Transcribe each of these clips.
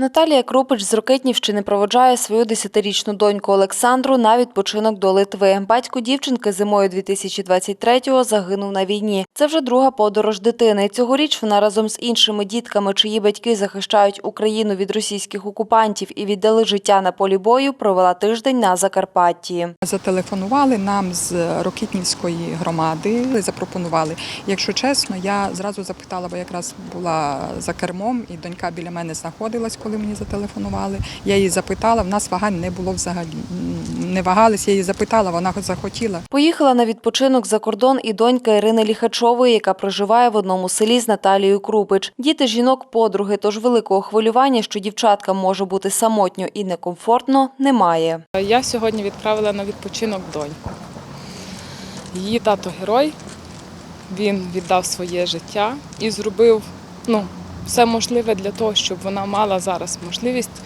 Наталія Крупич з Рокитнівщини проводжає свою десятирічну доньку Олександру на відпочинок до Литви. Батько дівчинки зимою 2023-го загинув на війні. Це вже друга подорож дитини. Цьогоріч вона разом з іншими дітками, чиї батьки захищають Україну від російських окупантів і віддали життя на полі бою, провела тиждень на Закарпатті. Зателефонували нам з Рокітнівської громади, запропонували. Якщо чесно, я зразу запитала, бо якраз була за кермом, і донька біля мене знаходилась, коли мені зателефонували. Я її запитала, в нас вагань не було взагалі. Не вагались, я її запитала, вона захотіла. Поїхала на відпочинок за кордон і донька Ірини Ліхачової, яка проживає в одному селі з Наталією Крупич. Діти жінок подруги, тож великого хвилювання, що дівчаткам може бути самотньо і некомфортно, немає. Я сьогодні відправила на відпочинок доньку. Її тато герой, він віддав своє життя і зробив ну, все можливе для того, щоб вона мала зараз можливість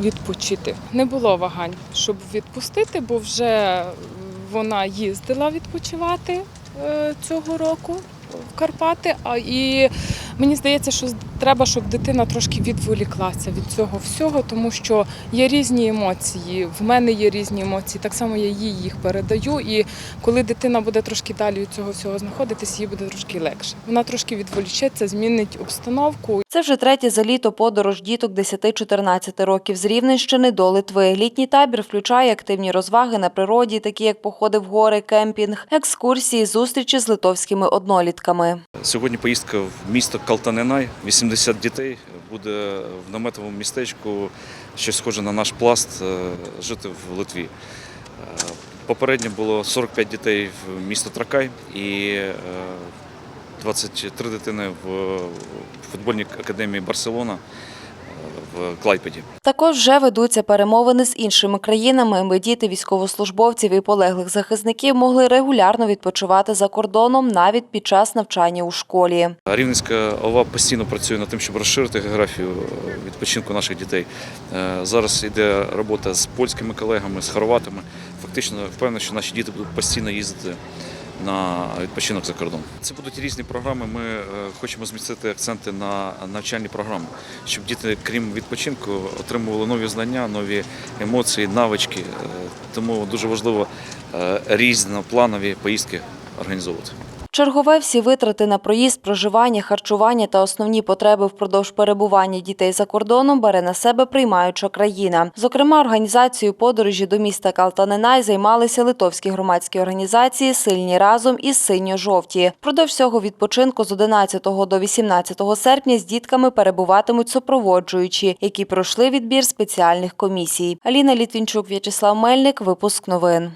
відпочити. Не було вагань, щоб відпустити, бо вже вона їздила відпочивати е, цього року в Карпати. А і мені здається, що треба, щоб дитина трошки відволіклася від цього всього, тому що є різні емоції. В мене є різні емоції. Так само я їй їх передаю. І коли дитина буде трошки далі від цього всього знаходитись, їй буде трошки легше. Вона трошки відволічеться, змінить обстановку. Це вже третя за літо подорож діток 10-14 років з Рівненщини до Литви. Літній табір включає активні розваги на природі, такі як походи в гори, кемпінг, екскурсії, зустрічі з литовськими однолітками. Сьогодні поїздка в місто Калтаненай. 80 дітей буде в наметовому містечку, що схоже на наш пласт, е, жити в Литві. Е, Попередньо було 45 дітей в місто Тракай і е, 23 дитини в футбольній академії Барселона е, в Клайпеді. Також вже ведуться перемовини з іншими країнами, аби діти військовослужбовців і полеглих захисників могли регулярно відпочивати за кордоном навіть під час навчання у школі. Рівненська ОВА постійно працює над тим, щоб розширити географію е, відпочинку наших дітей. Е, Зараз йде робота з польськими колегами, з хорватами. Фактично впевнений, що наші діти будуть постійно їздити на відпочинок за кордон. Це будуть різні програми. Ми е, хочемо змістити акценти на навчальні програми, щоб діти, крім відпочинку, отримували нові знання, нові емоції, навички. Е, Тому дуже важливо е, різнопланові поїздки організовувати. Чергове всі витрати на проїзд, проживання, харчування та основні потреби впродовж перебування дітей за кордоном бере на себе приймаюча країна. Зокрема, організацією подорожі до міста Калтаненай займалися литовські громадські організації Сильні разом і Синьо-жовті. Впродовж цього відпочинку з 11 до 18 серпня з дітками перебуватимуть супроводжуючі, які пройшли відбір спеціальних комісій. Аліна Літвінчук, В'ячеслав Мельник. Випуск новин.